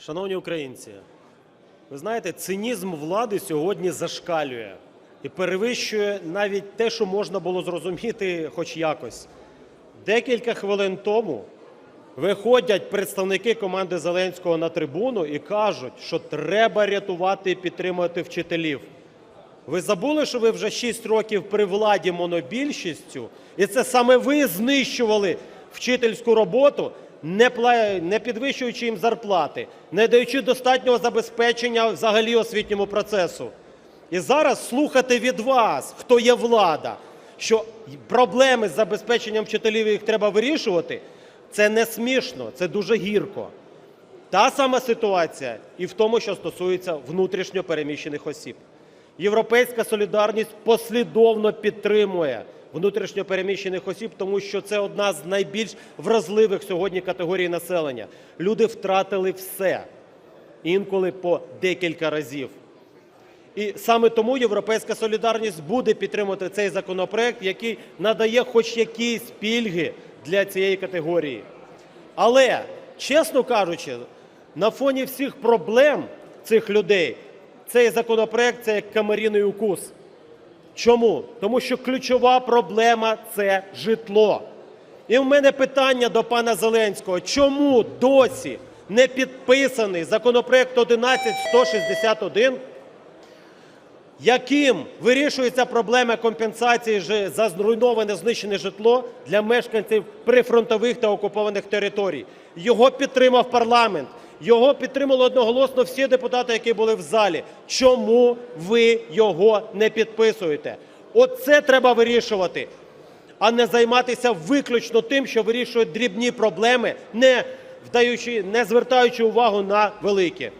Шановні українці, ви знаєте, цинізм влади сьогодні зашкалює і перевищує навіть те, що можна було зрозуміти хоч якось. Декілька хвилин тому виходять представники команди Зеленського на трибуну і кажуть, що треба рятувати і підтримувати вчителів. Ви забули, що ви вже 6 років при владі монобільшістю, і це саме ви знищували вчительську роботу, не, підвищуючи їм зарплати, не даючи достатнього забезпечення взагалі освітньому процесу. І зараз слухати від вас, хто є влада, що проблеми з забезпеченням вчителів їх треба вирішувати, це не смішно, це дуже гірко. Та сама ситуація і в тому, що стосується внутрішньо переміщених осіб. Європейська солідарність послідовно підтримує внутрішньо переміщених осіб, тому що це одна з найбільш вразливих сьогодні категорій населення. Люди втратили все, інколи по декілька разів. І саме тому Європейська солідарність буде підтримувати цей законопроект, який надає хоч якісь пільги для цієї категорії. Але, чесно кажучи, на фоні всіх проблем цих людей цей законопроект це як камерійний укус. Чому? Тому що ключова проблема це житло. І в мене питання до пана Зеленського: чому досі не підписаний законопроект 11161, яким вирішується проблема компенсації за зруйноване знищене житло для мешканців прифронтових та окупованих територій. Його підтримав парламент, його підтримали одноголосно всі депутати, які були в залі. Чому ви його не підписуєте? Оце треба вирішувати, а не займатися виключно тим, що вирішують дрібні проблеми, не вдаючи, не звертаючи увагу на великі.